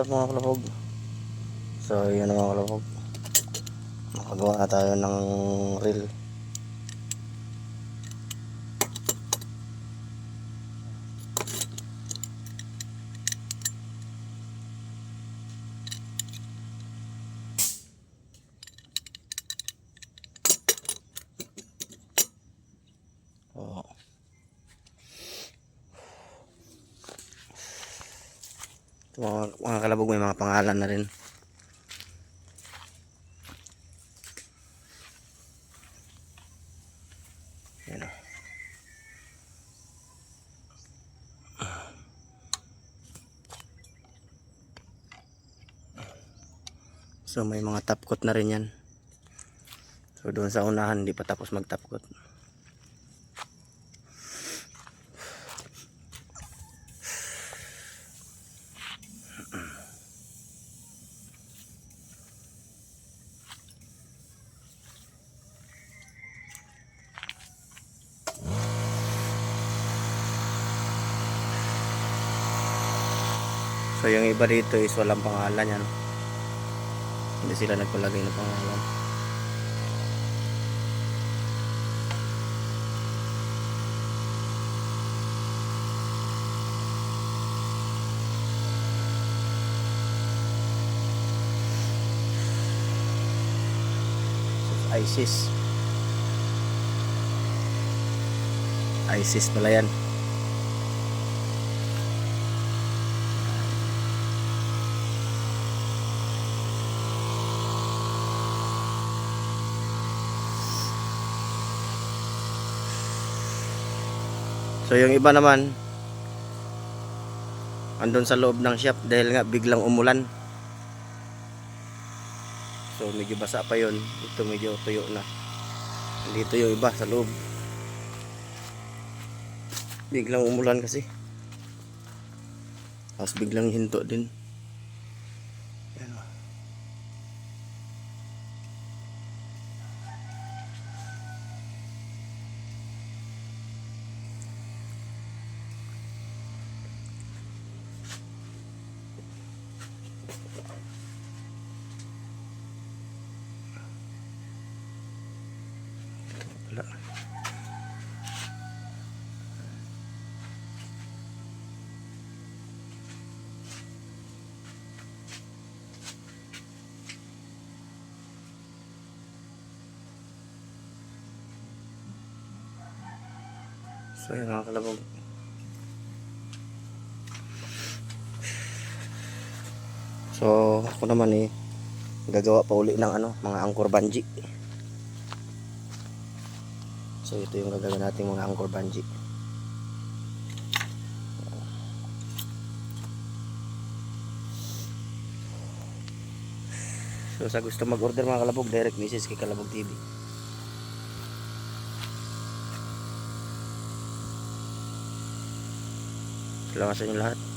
What's mga kalapog? So yun na mga kalapog. Makagawa na tayo ng reel. Mga, mga kalabog may mga pangalan na rin. Yan. So may mga top coat na rin yan. So doon sa unahan hindi pa tapos mag. So yung iba dito is walang pangalan yan. Hindi sila nagpalagay ng pangalan. ISIS. ISIS pala yan. So yung iba naman andun sa loob ng shop dahil nga biglang umulan. So medyo basa pa yon. Ito medyo tuyo na. Dito yung iba sa loob. Biglang umulan kasi. Tapos biglang hinto din. So yun mga. So ako naman eh gagawa pa uli ng ano, mga angkor banji. So ito yung gagawin natin mga angkor banji. So sa gusto mag-order mga kalabog, direct message kay Kalabog TV. Salamat sa inyo lahat.